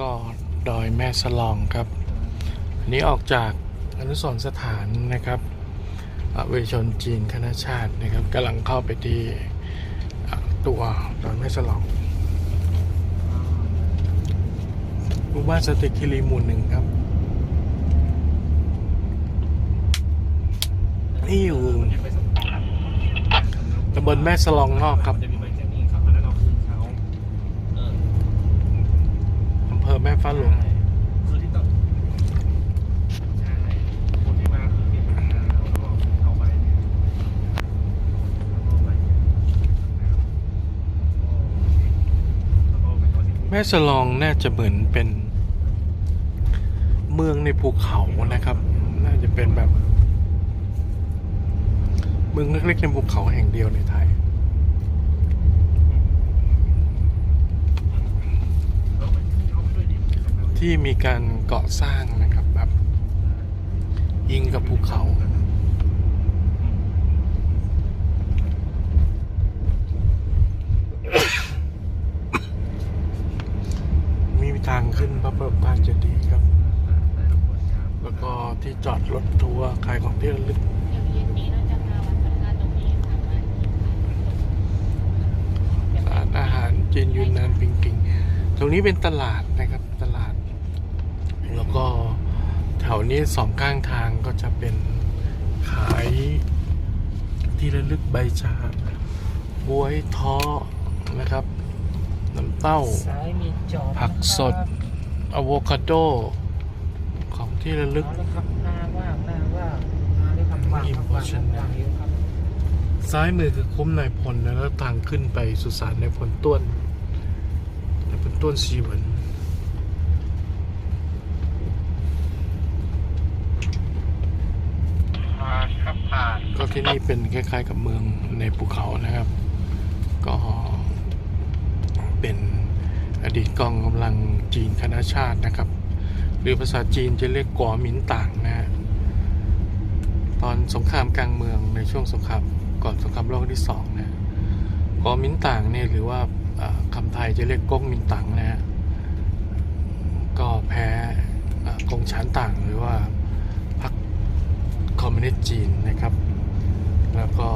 ก็ดอยแม่สลองครับ อันนี้ออกจากอนุสรสถานนะครับเวชชนจีนคณะชาตินะครับกำลังเข้าไปที่ตัวดอยแม่สลองหมู่บ้านสติคิรีหมู่หนึ่งครับ นี่อยู่ตำบลแม่สลองนอกครับอันนั้นเราคืนเขาเออ อำเภอแม่ฟ้าหลวง คือที่ต้องใช่คนที่มาคือที่มาเราก็เอาไปเนี่ยเอาไปแล้วก็ไปตัวที่แม่สลองน่าจะเหมือนเป็นเมืองในภูเขานะครับ น่าจะเป็นแบบ เมืองเล็กๆในภูเขาแห่งเดียวในไทย เอาไปเอาไปด้วยดิ ที่มีการก่อสร้างนะครับแบบยิงกับภูเขามีทางขึ้นพระบรมธาตุเจดีย์ครับ แล้วก็ที่จอดรถทัวร์ขายของที่ระลึกร้ามารถกินได้ร้านอาหารจีนยูนนานปิงปิง ตรงนี้เป็นตลาดนะครับ แล้วก็แถวนี้สองข้างทางก็จะเป็นขายที่ระลึกใบชาบวยท้อนะครับ น้ำเต้าซ้ายมีจอดผักสดอะโวคาโด ของที่ระลึกมาเลยครับหน้าว่างหน้าว่างมาเลยครับว่างครับว่างครับว่างอยู่ครับซ้ายมือคือคุ้มนายพลนะแล้วทางขึ้นไปสุสานนายพลต้วนนายพลต้วนซีเหวิน ผ่านครับผ่าน ก็ที่นี่เป็นคล้ายๆกับเมืองในภูเขานะครับ ก็เป็นอดีตกองกำลังจีนคณะชาตินะครับ หรือภาษาจีนจะเรียกกัวหมินต่างนะฮะตอนสงครามกลางเมืองในช่วงสงครามก่อนสงครามโลกที่สองนะกัวหมินต่างเนี่ยหรือว่าคำไทยจะเรียกก๊กหมินต่างนะฮะก็แพ้เอ่อกงฉานต่างหรือว่าพรรคคอมมิวนิสต์จีนนะครับ แล้วก็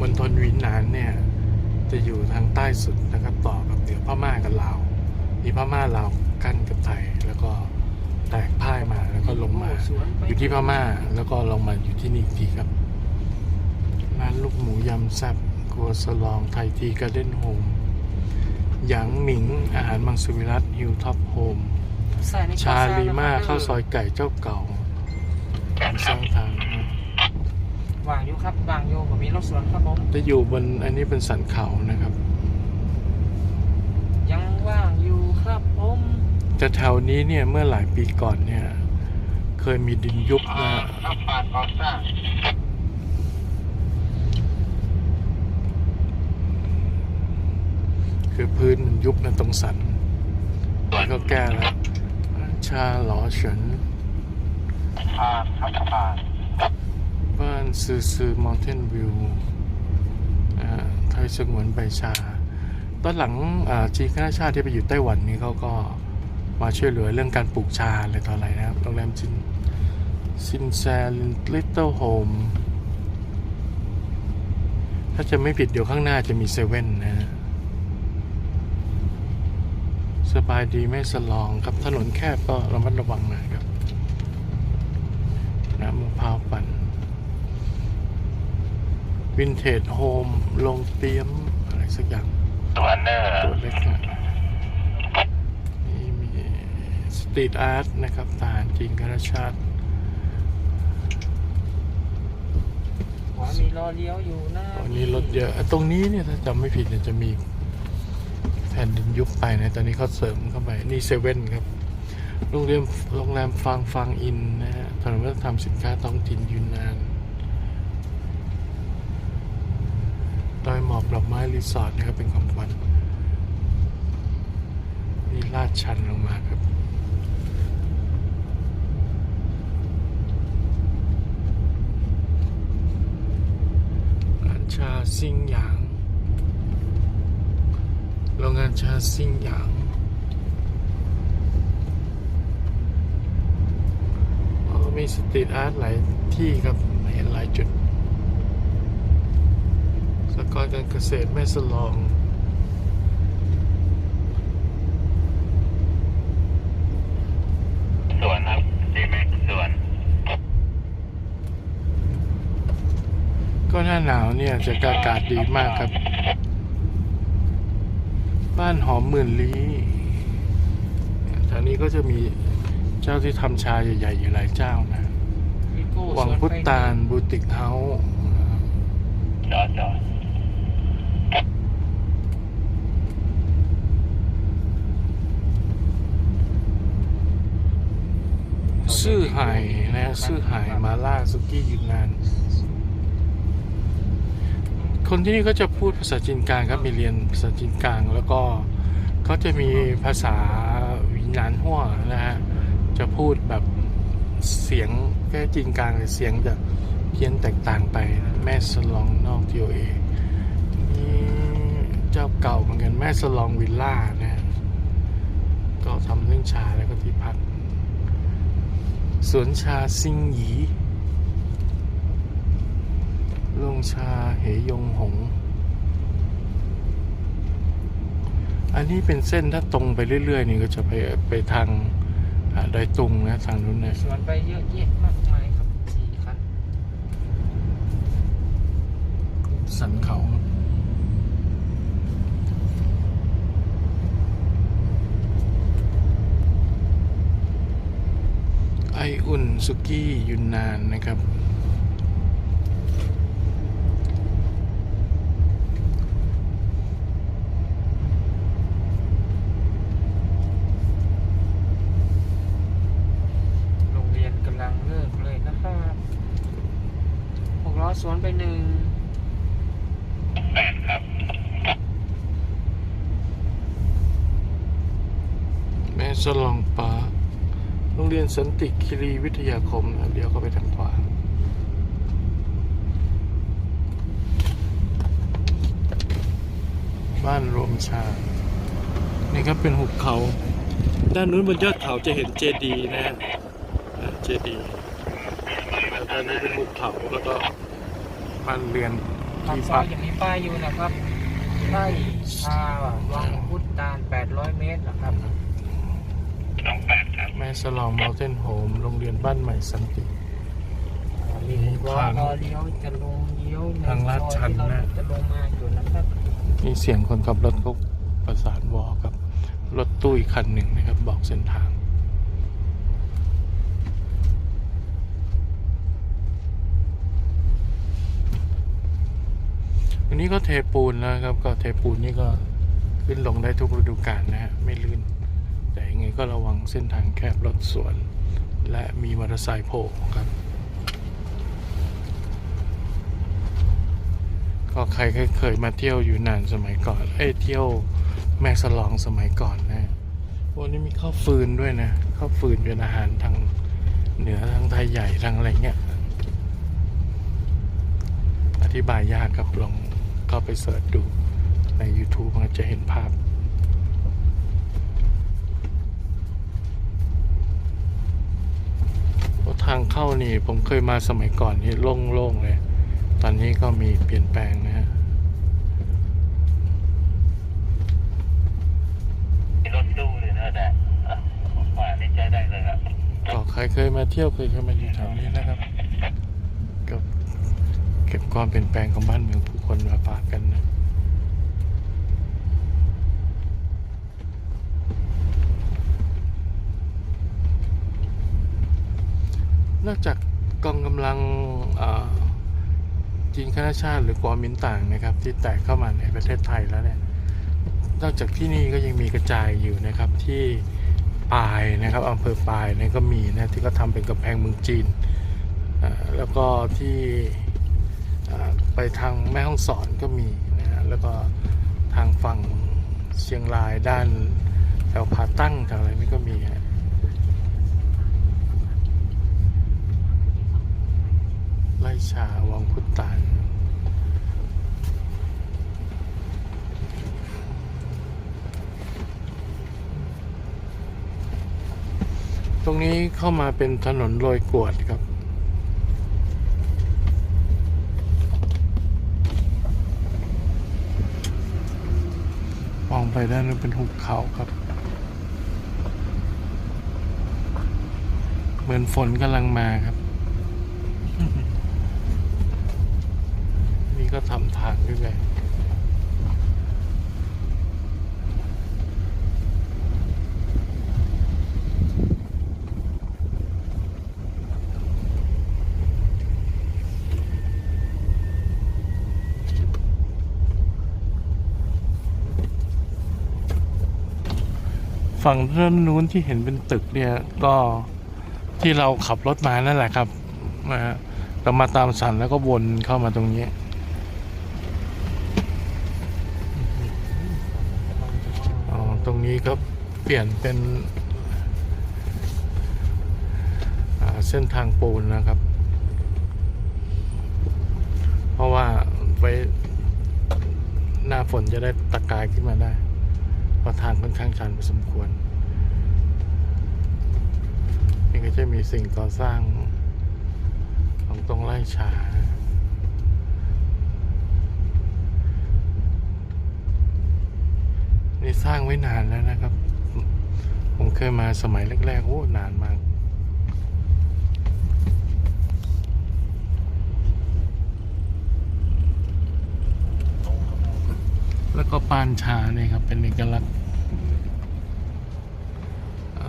มณฑลหวินหนานเนี่ยจะอยู่ทางใต้สุดนะครับ ต่อกับเหนือพม่ากับลาวมีพม่าลาวกั้นกับไทย แล้วก็แตกพ่ายมาแล้วก็ลงมา อยู่ที่พม่าแล้วก็ลงมาอยู่ที่นี่อีกทีครับร้านลูกหมูยำแซ่บครัวสลองไทยทีการ์เด้นโฮมหยางหมิงอาหารมังสวิรัตฮิลท็อปโฮมซ้ายนี่ชาลีมาข้าวซอยไก่เจ้าเก่าการสร้างทางนะ ว่างอยู่ครับว่างอยู่ผมมีรถสวนครับผมจะอยู่บนอันนี้เป็นสันเขานะครับ ยังว่างอยู่ครับผมแต่แถวนี้เนี่ยเมื่อหลายปีก่อนเนี่ย เคยมีดินยุบนะฮะครับผ่านออกซ่าคือพื้นมันยุบนะตรงสันแล้วก็แก้แล้วชาหลอเฉินผ่านครับผ่านบ้าน ซือซือมอ u เทนวิวไทยสงวนใบชา ตอนหลังจีนคณะชาติที่ไปอยู่ไต้หวันนี่เขาก็มาช่วยเหลือเรื่องการปลูกชาอะไรต่ออะไรนะครับโรงแรมจินซินแซนลิตเติ้ลโฮมถ้าจะไม่ผิดเดี๋ยวข้างหน้าจะมีเซเว่นนะฮะสบายดีไม่สลองครับถนนแคบก็ระมัดระวังหน่อยครับน้ำมะพร้าวปั่น วินเทจโฮมลงเตรียม อะไรสักอย่างตัวเนอร์ตัวเล็กนะนี่มีสตรีทอาร์ตนะครับทหารจีนคณะชาติขวามีรอเลี้ยวอยู่หน้าตอนนี้รถเยอะ ตรงนี้เนี่ยถ้าจำไม่ผิดเนี่ยจะมีแผ่นดินยุบไปนะ ตอนนี้เขาเสริมเข้าไป นี่เซเว่นครับ โรงเรียนโรงแรมฟางฟางอินนะฮะถนนวัฒนธรรมสินค้าท้องถิ่นยูนนาน ใต้หมอกดอกไม้รีสอร์ทนะครับเป็นของขวัญมีลาดชันลงมาครับร้านชาซิงหยางโรงงานชาซิงหยางมีสตรีทอาร์ตหลายที่ครับเห็นหลายจุด สกอยการเกษตรแม่สลอง สวนครับดีแม็กสวน ก็หน้าหนาวเนี่ยจะอากาศดีมากครับ บ้านหอมหมื่นลี้แถวนี้ก็จะมีเจ้าที่ทำชาใหญ่ๆอยู่หลายเจ้านะพี่โก้วังสวนพุทไปตาลบูติกเฮาส์ จอดจอด ซื่อไห่นะซื่อไห่มาล่าสุกี้ยูนนาน คนที่นี่ก็จะพูดภาษาจีนกลางครับมีเรียนภาษาจีนกลาง แล้วก็เขาจะมีภาษาวิญญาณหัวนะฮะจะพูดแบบเสียงแค่จีนกลางแต่เสียงจะเพี้ยนแตกต่างไปแม่สลองนอกทีโอเอนี่เจ้าเก่าเหมือนกันแม่สลองวิลล่านะก็ทำเรื่องชาแล้วก็ที่พัก สวนชาซิงหยีลงชาเหยงหง อันนี้เป็นเส้นถ้าตรงไปเรื่อย ๆ นี่ก็จะไปไปทางอ่าดอยตุงนะทางนู้นนะสวนไปเยอะแยะมากมายครับสี่คันสันเขา ไออุ่นสุกี้ยุนนานนะครับ โรงเรียนกำลังเลิกเลยนะครับหกล้อสวนไปหนึ่งแปดครับ แม่สลองปา โรงเรียนสันติคิรีวิทยาคมนะเดี๋ยวก็ไปทางขวาบ้านรวมชา นี่ครับเป็นหุบเขา ด้านนู้นบนยอดเขาจะเห็นเจดีย์นะฮะอ่าเจดีย์แล้วด้านนี้เป็นหุบเขาแล้วก็บ้านเรือนปากที่ซอพัยกยังมีป้ายอยู่นะครับไร่ชาวังพุทธตาล800 เมตรนะครับ สองแปดครับ แม่สลองมอลเทนโฮมโรงเรียนบ้านใหม่สันติมีหกล้อรอเลี้ยวจะลงเลี้ยวในทางลาดชันซอยที่นะเราจะลงมาอยู่นะครับมีเสียงคนขับรถเขาประสานวอกับรถตู้อีกคันหนึ่งนะครับ บอกเส้นทาง วันนี้ก็เทปูนแล้วครับ ก็เทปูนนี่ก็ขึ้นลงได้ทุกฤดูกาลนะฮะไม่ลื่น แต่ยังไงก็ระวังเส้นทางแคบรถสวน และมีมอเตอร์ไซค์โผล่ครับ ก็ใครเคยมาเที่ยวอยู่นานสมัยก่อน เอ้ยเที่ยวแม่สลองสมัยก่อนนะวันนี้มีข้าวฟืนด้วยนะข้าวฟืนเป็นอาหารทางเหนือทางไทยใหญ่ทางอะไรเงี้ยอธิบายยากครับลองเข้าไปเสิร์ชดูใน YouTube มันจะเห็นภาพ เพราะ ทางเข้านี่ผมเคยมาสมัยก่อนนี่โล่งๆเลย ตอนนี้ก็มีเปลี่ยนแปลงนะฮะมีรถตู้เลยนะแต่อะขวานี่ใช้ได้เลยครับก็ใครเคยมาเที่ยวเคยเคยมาอยู่แถวนี้นะครับ ก็เก็บความเปลี่ยนแปลงของบ้านเมืองผู้คนมาฝากกัน นอกจากกองกำลังจีนคณะชาติหรือกวามินต่างนะครับ ที่แตกเข้ามาในประเทศไทยแล้วเนี่ยนอกจากที่นี่ก็ยังมีกระจายอยู่นะครับที่ปายนะครับอำเภอปายเนี่ยก็มีนะที่เขาทำเป็นกำแพงเมืองจีนแล้วก็ที่ไปทางแม่ฮ่องสอนก็มีนะฮะแล้วก็ทางฝั่งเชียงรายด้านแถวผาตั้งแถวอะไรนี่ก็มีฮะ ไล่ชาวังพุตตานตรงนี้เข้ามาเป็นถนนโรยกรวดครับ มองไปด้านนู้นเป็นหุบเขาครับ เหมือนฝนกำลังมาครับ นี่ก็ ทำทางด้วยไงฝั่งด้านนู้นที่เห็นเป็นตึกเนี่ยก็ที่เราขับรถมานั่นแหละครับนะฮะเรามาตามสันแล้วก็วนเข้ามาตรงนี้ ตรงนี้ก็เปลี่ยนเป็นเส้นทางปูนนะครับ เพราะว่าไว้หน้าฝนจะได้ตะกายขึ้นมาได้เพราะทางค่อนข้างชันพอสมควร นี่ก็จะมีสิ่งก่อสร้างของตรงไร่ชา นี่สร้างไว้นานแล้วนะครับ ผมเคยมาสมัยแรกๆ โอ้ นานมาก แล้วก็ปานชาเนี่ยครับ เป็นเอกลักษณ์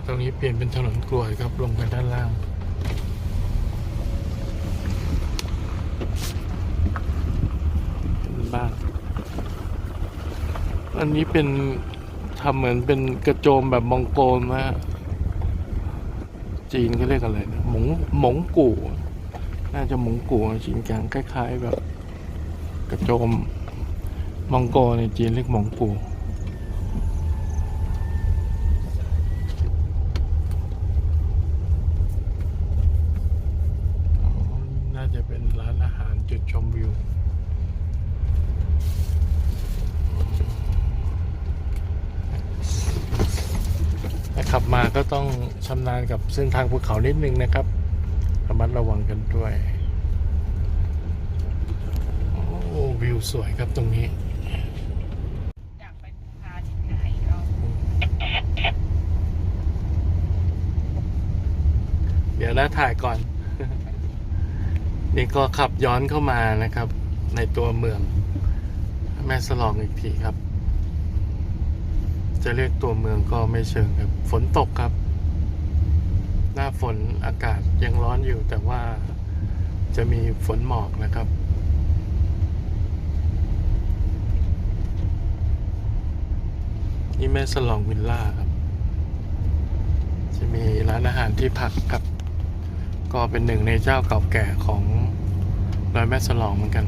ตรงนี้เปลี่ยนเป็นถนนกลวยครับ ลงไปด้านล่างเป็นบ้าน อันนี้เป็นทำเหมือนเป็นกระโจมแบบมองโกลนะฮะจีนเขาเรียกอะไรนะหมงหมงกู่ น่าจะหมงกู่จีนกลางคล้าย ๆ แบบ กระโจมมองโกในจีนเรียกหมงกู่อ๋อน่าจะเป็นร้านอาหารจุดชมวิว แต่ขับมาก็ต้องชำนาญกับเส้นทางภูเขานิดนึงนะครับ ระมัดระวังกันด้วย โอ้วิวสวยครับตรงนี้เราเดี๋ยวนะถ่ายก่อน นี่ก็ขับย้อนเข้ามานะครับ ในตัวเมือง แม่สลองอีกทีครับ จะเรียกตัวเมืองก็ไม่เชิงครับ ฝนตกครับ หน้าฝนอากาศยังร้อนอยู่แต่ว่าจะมีฝนหมอกนะครับ นี่แม่สลองวิลล่าครับ จะมีร้านอาหารที่พักครับ ก็เป็นหนึ่งในเจ้าเก่าแก่ของร้อยแม่สลองเหมือนกัน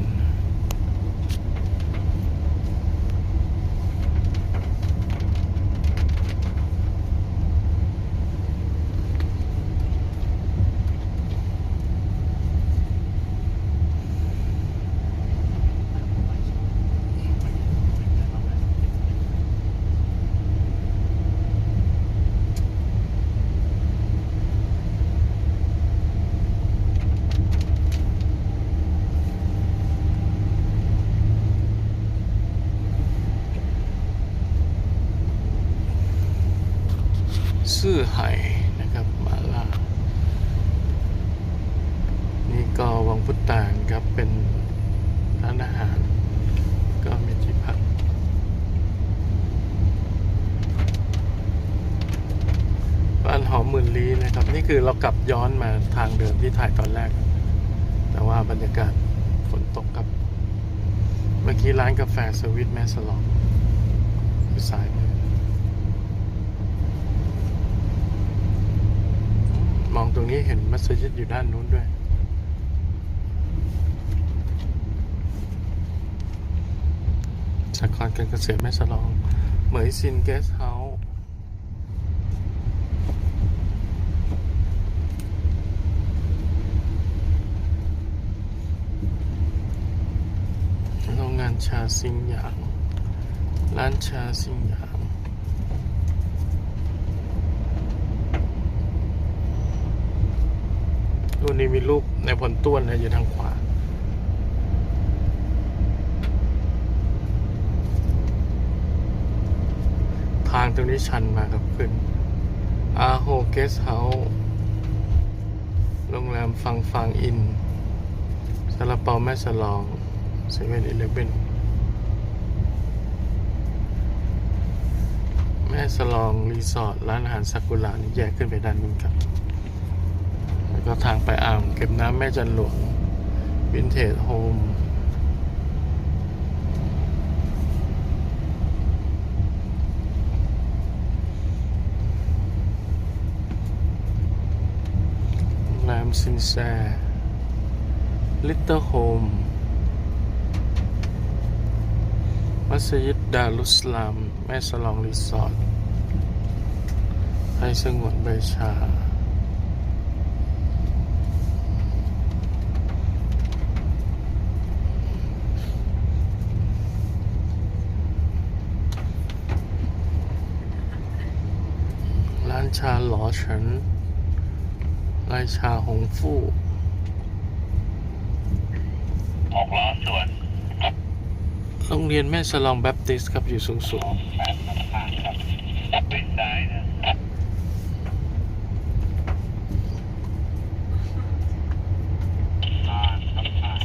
ซื่อไห่นะครับมาล่า นี่ก็วังพุตานครับเป็นร้านอาหาร ก็มีที่พัก บ้านหอมหมื่นลี้นะครับ นี่คือเรากลับย้อนมาทางเดิมที่ถ่ายตอนแรก แต่ว่าบรรยากาศฝนตกครับ เมื่อกี้ร้านกาแฟ สวิตแม่สลองคือสายมือมองตรงนี้เห็นมัสยิดอยู่ด้านนู้นด้วย สากรณ์การเกษตรแม่สลอง เหมยซินเกสเฮาส์โรงงาน ชาซิงหยาง ร้านชาซิงหยางตัวนี้มีรูปในผลต้วนนะอยู่ทางขวาทางตรงนี้ชันมากครับขึ้นอาโฮเกสเฮาโรงแรมฟังฟังอินซาลาเปาแม่สลองเซเว่นอีเลฟเว่น แม่สลองรีสอร์ทร้านอาหารซากุระนี่แยกขึ้นไปด้านนู้นครับ แล้วก็ทางไปอ่างเก็บน้ำแม่จันหลวงวินเทจโฮมแรมซินแซลิตเติ้ลโฮม มัสยิดดารุสลาม แม่สลองรีสอร์ทให้สงวนใบชา ร้านชาหลอเฉินไรชาหงฟู่หกล้อส่วน โรงเรียนแม่สลองแบปติสต์ครับอยู่สูงสูง เป็นซ้ายนะ ผ่านครับผ่าน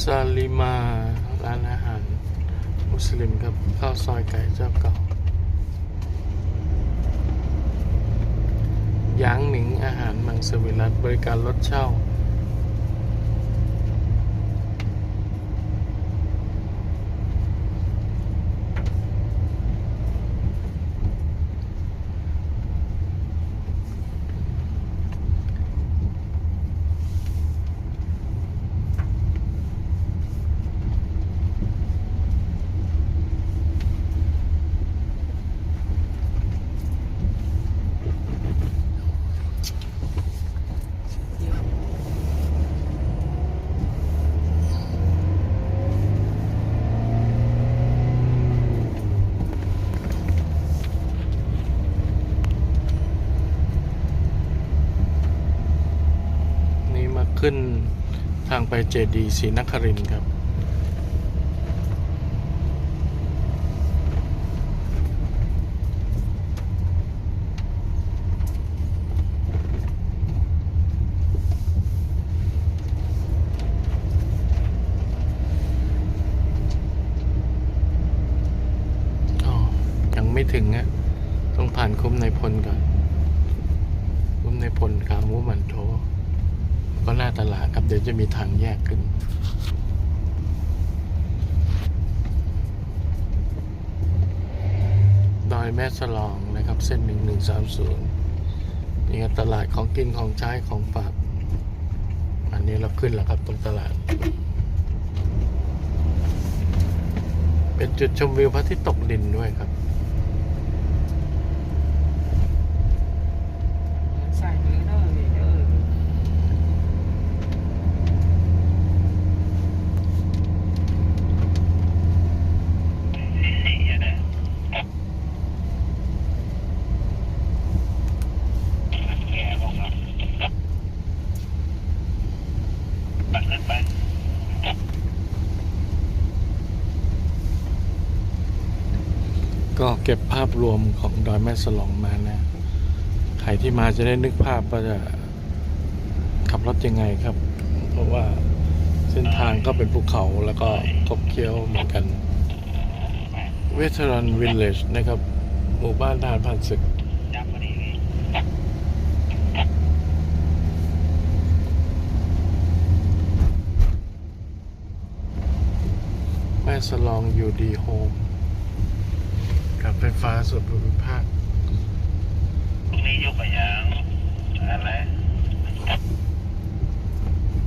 ซาลิมา ร้านอาหาร มุสลิมครับ ข้าวซอยไก่เจ้าเก่าหยางหนิงอาหารมังสวิรัตบริการรถเช่า นี่มา ขึ้นทางไปเจดีศรีนครินครับอ๋อยังไม่ถึงอะต้องผ่านคุ้มในพลก่อน คุ้มในพลขาหมูหมันโถ ก็หน้าตลาดครับ เดี๋ยวจะมีทางแยกขึ้น ดอยแม่สลองนะครับ เส้นหนึ่งหนึ่งสามศูนย์นี่ครับตลาดของกินของใช้ของฝาก อันนี้เราขึ้นแล้วครับตรงตลาด เป็นจุดชมวิวพระอาทิตย์ตกดินด้วยครับ ใส่มือเด้อนี่เด้อ สี่อะนะแกบอกว่าปัดขึ้นไป ก็ เก็บภาพรวมของดอยแม่สลองมานะใครที่มาจะได้นึกภาพว่าจะขับรถยังไงครับ เพราะว่าเส้นทางก็เป็นภูเขาแล้วก็คบเคี้ยวเหมือนกันเวทรันวิลเลจนะครับ หมู่บ้านทหารผ่านศึกแม่สลองอยู่ดีโฮม ไฟฟ้าส่วนภูมิภาคตรงนี้ยกไปยังอะไร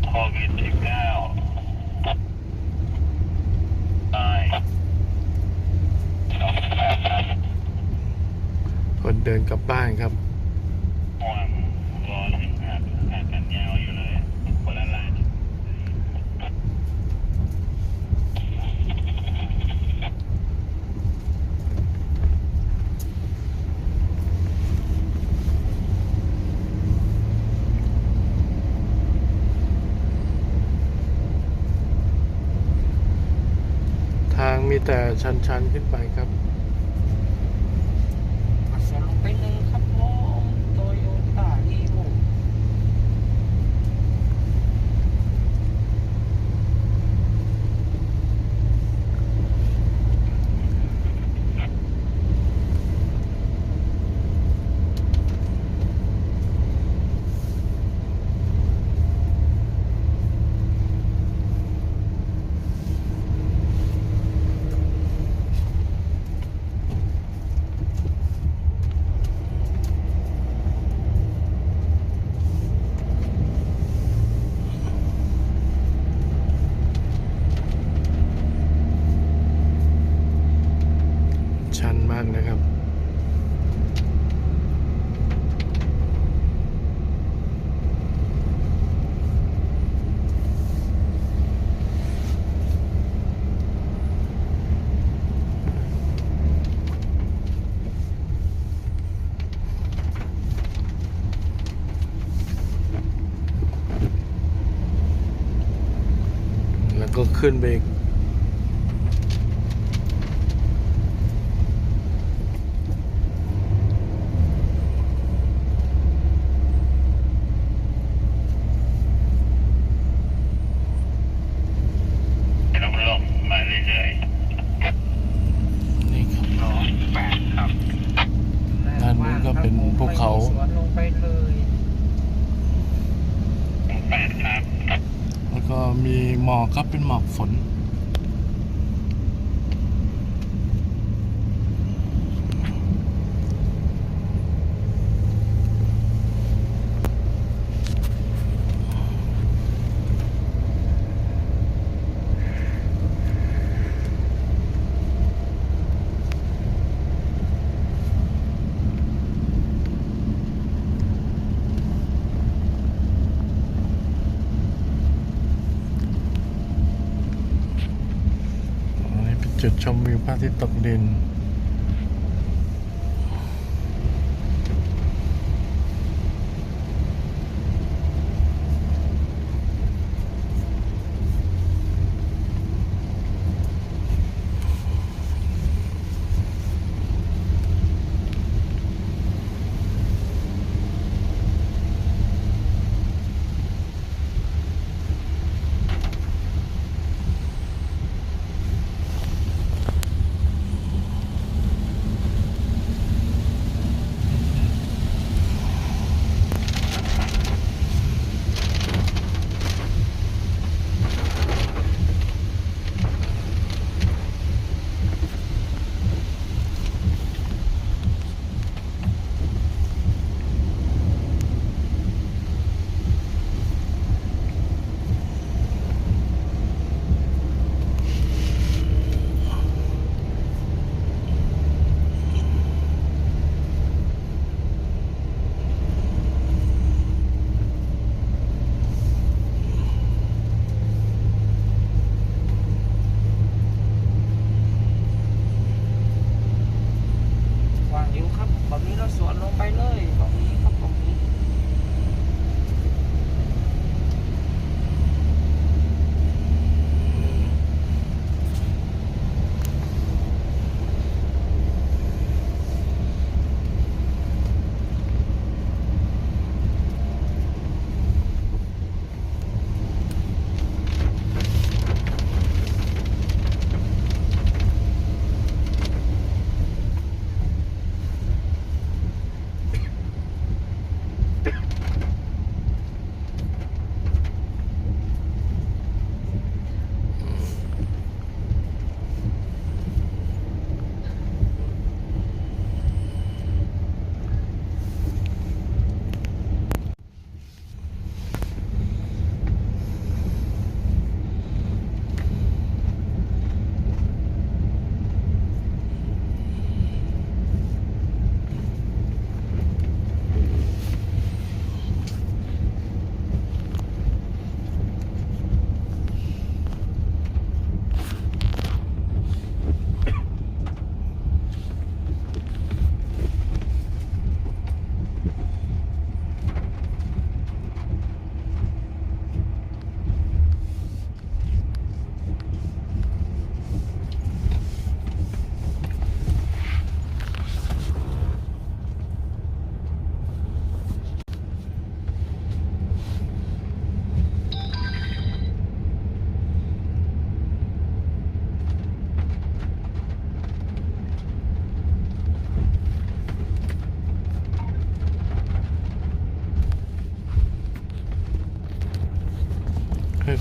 โควิดสิบเก้าตายสองแปดครับคนเดินกลับบ้านครับ ชันๆขึ้นไปครับ couldn't be จุดชมวิวพระอาทิตย์ตกดิน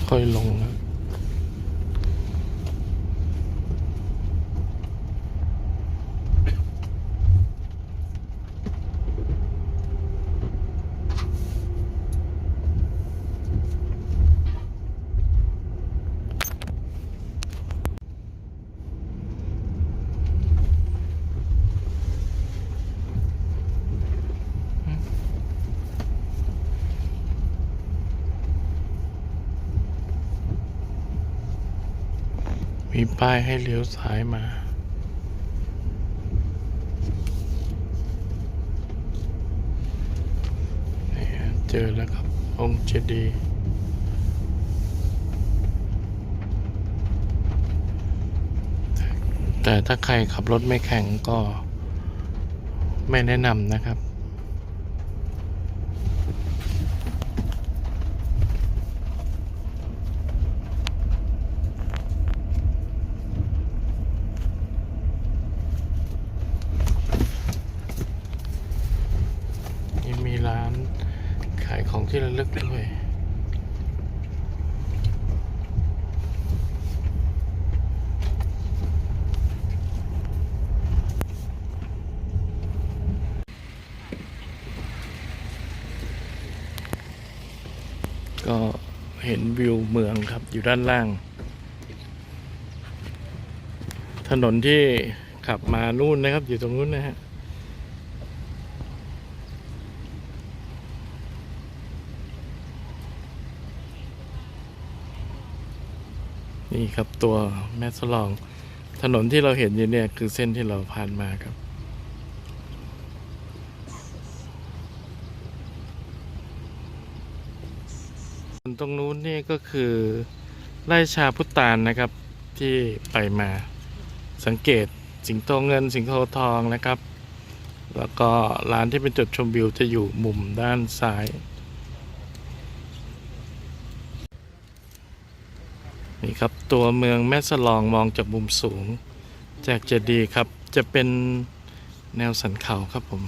ค่อย มีป้ายให้เลี้ยวซ้ายมานะฮะเจอแล้วครับ องค์เจดีย์แต่ถ้าใครขับรถไม่แข็งก็ไม่แนะนำนะครับ ยังมีร้านขายของที่ระลึกด้วย ก็เห็นวิวเมืองครับอยู่ด้านล่าง ถนนที่ขับมานู่นนะครับ อยู่ตรงนู้นนะฮะนี่ครับตัวแม่สลอง ถนนที่เราเห็นอยู่เนี่ยคือเส้นที่เราผ่านมาครับ ตรงนู้นนี่ก็คือไร่ชาพุตานนะครับที่ไปมาสังเกตสิงโตเงินสิงโตทองนะครับ แล้วก็ร้านที่เป็นจุดชมวิวจะอยู่มุมด้านซ้าย นี่ครับตัวเมืองแม่สลองมองจากมุมสูง จากเจดีย์ครับจะเป็นแนวสันเขาครับผม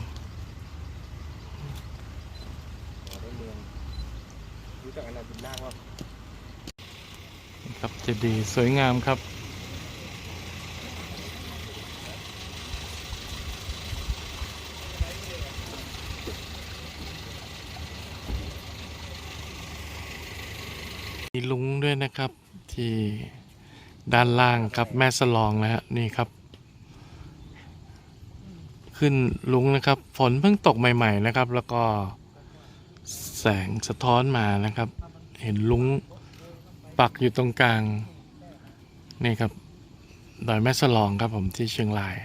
รู้จักอนันต์บุญนาคว่า ครับเจดีย์สวยงามครับ มีลุงด้วยนะครับที่ด้านล่างครับแม่สลองนะฮะนี่ครับ ขึ้นลุงนะครับ ฝนเพิ่งตกใหม่ ๆ นะครับ แล้วก็แสงสะท้อนมานะครับ เห็นลุง ปักอยู่ตรงกลาง นี่ครับ ดอยแม่สลองครับผมที่เชียงราย